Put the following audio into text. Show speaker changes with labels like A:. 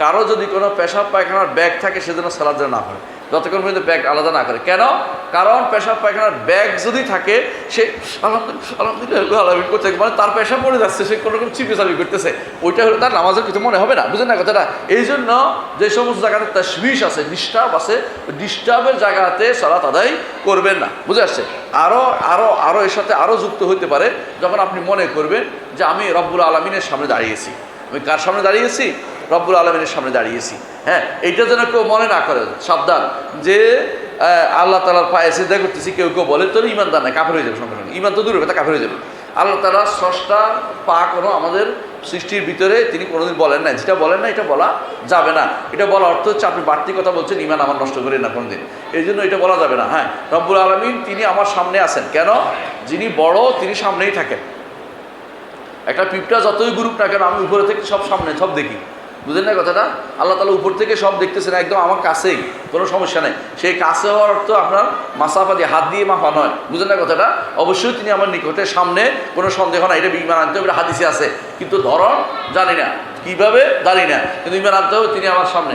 A: কারও যদি কোনো পেশাব পায়খানার ব্যাগ থাকে, সেজন্য সালাদ যেন না করে যতক্ষণ পর্যন্ত ব্যাগ আলাদা না করে। কেন? কারণ পেশাব পায়খানার ব্যাগ যদি থাকে, সে করতে মানে তার পেশা পড়ে যাচ্ছে, সে কোনো রকম চিপে করতেছে। ওইটা হলে তার নামাজের কিছু মনে হবে না, বুঝেন না কথাটা? এই জন্য যে সমস্ত জায়গাতে তাশবিশ আছে ডিস্টার্ব আছে ডিস্টার্বের জায়গাতে সালাত আদায় করবেন না। বুঝে আসছে? আরও আরও আরও এর সাথে আরও যুক্ত হতে পারে, যখন আপনি মনে করবেন যে আমি রব্বুল আলমিনের সামনে দাঁড়িয়েছি। আমি কার সামনে দাঁড়িয়েছি? রব্বুল আলমিনের সামনে দাঁড়িয়েছি। হ্যাঁ এইটা যেন কেউ মনে না করে, সাবধান। যে আল্লাহ তালার পায়ে সিদ্ধা করতেছি, কেউ কেউ বলে, তোর ইমান ইমানদার নাই, কাফের হয়ে যাবে সঙ্গে সঙ্গে। ইমান তো দূরে তা কাফের হয়ে যাবে। আল্লাহ তালা স্রষ্টা পা কোনো আমাদের সৃষ্টির ভিতরে তিনি কোনোদিন বলেন না যেটা বলেন না এটা বলা যাবে না। এটা বলা অর্থ হচ্ছে, আপনি বাড়তি কথা বলছেন ইমান আমার নষ্ট করেন না কোনোদিন। এই জন্য এটা বলা যাবে না। হ্যাঁ রব্বুল আলমিন তিনি আমার সামনে আছেন। কেন? যিনি বড়, তিনি সামনেই থাকেন। একটা পিপটা যতই গ্রুপ না কেন, আমি উপরে থেকে সব সামনে, সব দেখি। বুঝলেন না কথাটা? আল্লাহ তালা উপর থেকে সব দেখতেছেন, একদম আমার কাছেই, কোনো সমস্যা নেই। সেই কাছে হওয়ার অর্থ আপনার মাসাফা দিয়ে, হাত দিয়ে মাফা নয়। বুঝলেন না কথাটা? অবশ্যই তিনি আমার নিকটের সামনে কোনো সন্দেহ নাই, এটা বিমান আনতে হবে হাদিসে আছে। কিন্তু ধরন জানি না, কীভাবে জানি না, কিন্তু বিমান আনতে হবে তিনি আমার সামনে।